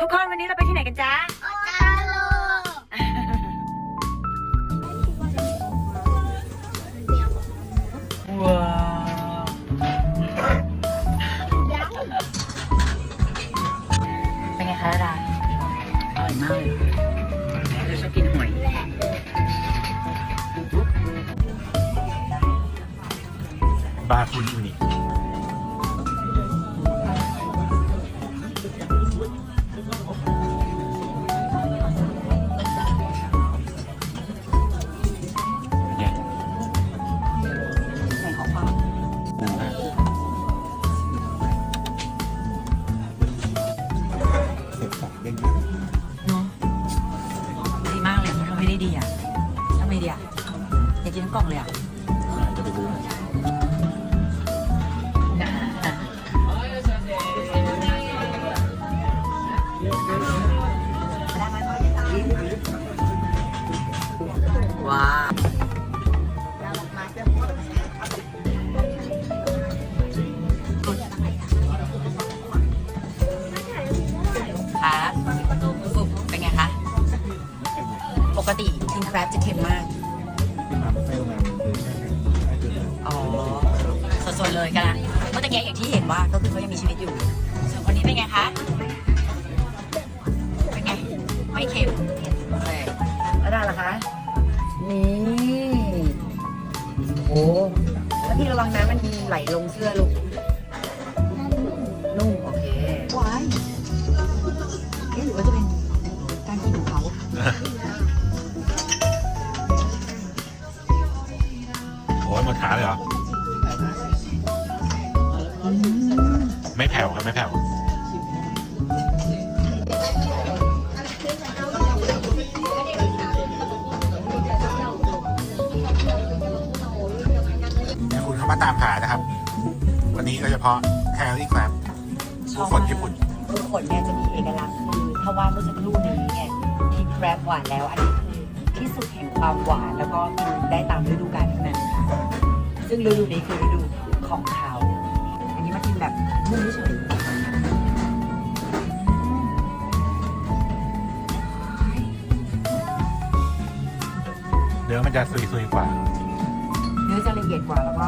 ทุกคนวันนี้เราไปที่ไหนกันจ๊ะโอตาโลว้าวเป็นไงคะดาอร่อยมากเลยเราชอบกินหอยบาคุนอูนิ ดีอะทำไมดีอะอยากกินทั้งกล่องเลยอะจะไปรู้ว้าว กติกินแครบจะเค็มมากที่มาไม่โรงแรมคือแค่ให้เกิดเลยอ๋อสดๆเลยกันนะเมื่อตะกี้อย่างที่เห็นว่าก็คือเขายังมีชีวิตอยู่ ส่วนคนนี้เป็นไงคะ เป็นไง ไม่เค็มโอเคแล้วได้เหรอคะ นี่ โอ้แล้วพี่ระวังน้ำมันไหลลงเสื้อลูก ขาเลยเหรอ ไม่แผ่วครับ ไม่แผ่วคุณเขามาตามหานะครับ วันนี้ก็เฉพาะแคลรี่ครับผู้คนญี่ปุ่นคือขนเนี่ยจะมีเอกลักษณ์คือถ้าว่าเมื่อสักครู่นี้เนี่ยที่แครบหวานแล้วอันนี้คือที่สุดแห่งความหวานแล้วก็กินได้ตามฤดูกาลเท่านั้น ซึ่งฤดูนี้คือฤดูของเขา อันนี้มากินแบบนุ่มเฉยเนื้อมันจะซุยๆกว่า เนื้อจะละเอียดกว่าแล้วก็